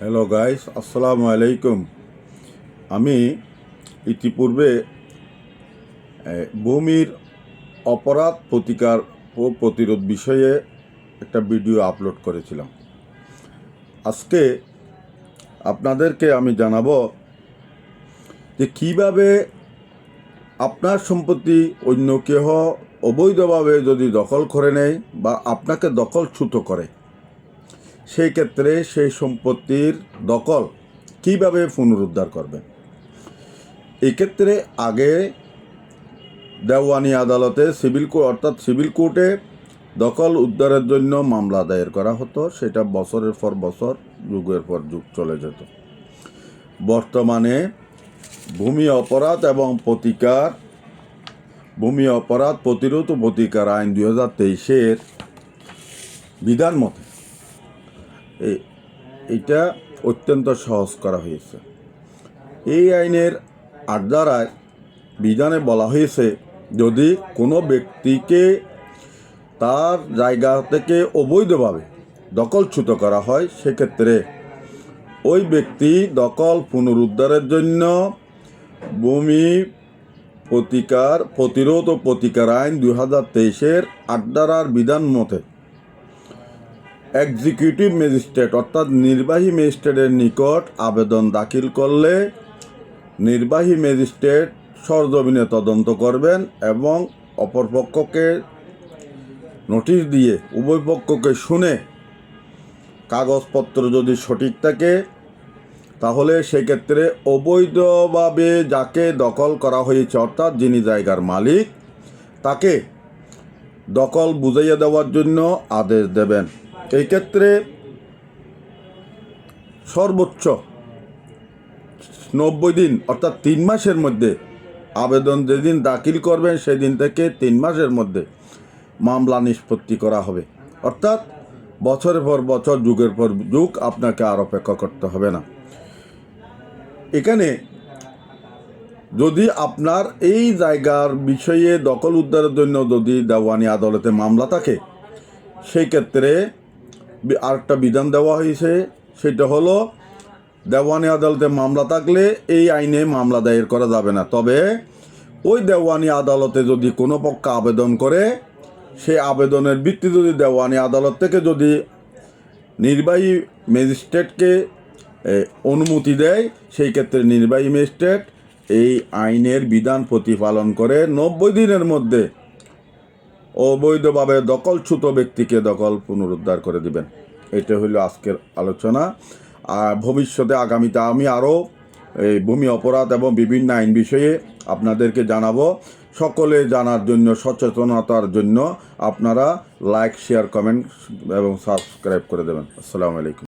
Hello guys আসসালামু আলাইকুম আমি ইতিপূর্বে ভূমির অপরাধ প্রতিকার ও প্রতিরোধ বিষয়ে একটা ভিডিও আপলোড করেছিলাম। আজকে আপনাদেরকে আমি জানাব যে কীভাবে আপনার সম্পত্তি অন্য কেহ অবৈধভাবে যদি দখল করে নেয় বা আপনাকে দখল দখলচ্যুত করে সেই ক্ষেত্রে সেই সম্পত্তির দখল কীভাবে পুনরুদ্ধার করবে? এক্ষেত্রে আগে দেওয়ানি আদালতে সিভিল কোর্ট অর্থাৎ সিভিল কোর্টে দখল উদ্ধারের জন্য মামলা দায়ের করা হতো। সেটা বছরের পর বছর, যুগের পর যুগ চলে যেত। বর্তমানে ভূমি অপরাধ এবং প্রতিকার, ভূমি অপরাধ প্রতিরোধ ও প্রতিকার আইন দুই হাজার তেইশের বিধান মতে এটা অত্যন্ত সহজ করা হয়েছে। এই আইনের আট বিধানে বলা হয়েছে, যদি কোনো ব্যক্তিকে তার জায়গা থেকে অবৈধভাবে দখলচ্যুত করা হয়, সেক্ষেত্রে ওই ব্যক্তি দখল পুনরুদ্ধারের জন্য ভূমি প্রতিকার, প্রতিরোধ ও প্রতিকার আইন দুই হাজার তেইশের আড্ডারার বিধান মতে এক্সিকিউটিভ ম্যাজিস্ট্রেট অর্থাৎ নির্বাহী ম্যাজিস্ট্রেটের নিকট আবেদন দাখিল করলে নির্বাহী ম্যাজিস্ট্রেট সরজমিনে তদন্ত করবেন এবং অপরপক্ষকে নোটিশ দিয়ে উভয় পক্ষকে শুনে কাগজপত্র যদি সঠিক থাকে, তাহলে সেক্ষেত্রে অবৈধভাবে যাকে দখল করা হয়েছে, অর্থাৎ যিনি জায়গার মালিক, তাকে দখল বুঝাইয়া দেওয়ার জন্য আদেশ দেবেন। এই ক্ষেত্রে সর্বোচ্চ নব্বই দিন, অর্থাৎ তিন মাসের মধ্যে আবেদন যেদিন দাখিল করবেন, সেদিন থেকে তিন মাসের মধ্যে মামলা নিষ্পত্তি করা হবে। অর্থাৎ বছরের পর বছর, যুগের পর যুগ আপনাকে আর অপেক্ষা করতে হবে না। এখানে যদি আপনার এই জায়গার বিষয়ে দখল উদ্ধারের জন্য যদি দেওয়ানি আদালতে মামলা থাকে, সেই ক্ষেত্রে আরেকটা বিধান দেওয়া হয়েছে, সেটা হলো দেওয়ানি আদালতে মামলা থাকলে এই আইনে মামলা দায়ের করা যাবে না। তবে ওই দেওয়ানি আদালতে যদি কোনো পক্ষ আবেদন করে, সেই আবেদনের ভিত্তি যদি দেওয়ানি আদালত থেকে যদি নির্বাহী ম্যাজিস্ট্রেটকে অনুমতি দেয়, সেই ক্ষেত্রে নির্বাহী ম্যাজিস্ট্রেট এই আইনের বিধান প্রতিপালন করে নব্বই দিনের মধ্যে অবৈধভাবে দখলচ্যুত ব্যক্তিকে দখল পুনরুদ্ধার করে দিবেন। এটা হলো আজকের আলোচনা। আর ভবিষ্যতে আগামীতে আমি আরও এই ভূমি অপরাধ এবং বিভিন্ন আইন বিষয়ে আপনাদেরকে জানাব। সকলে জানার জন্য, সচেতনতার জন্য আপনারা লাইক, শেয়ার, কমেন্ট এবং সাবস্ক্রাইব করে দেবেন। আসসালামু আলাইকুম।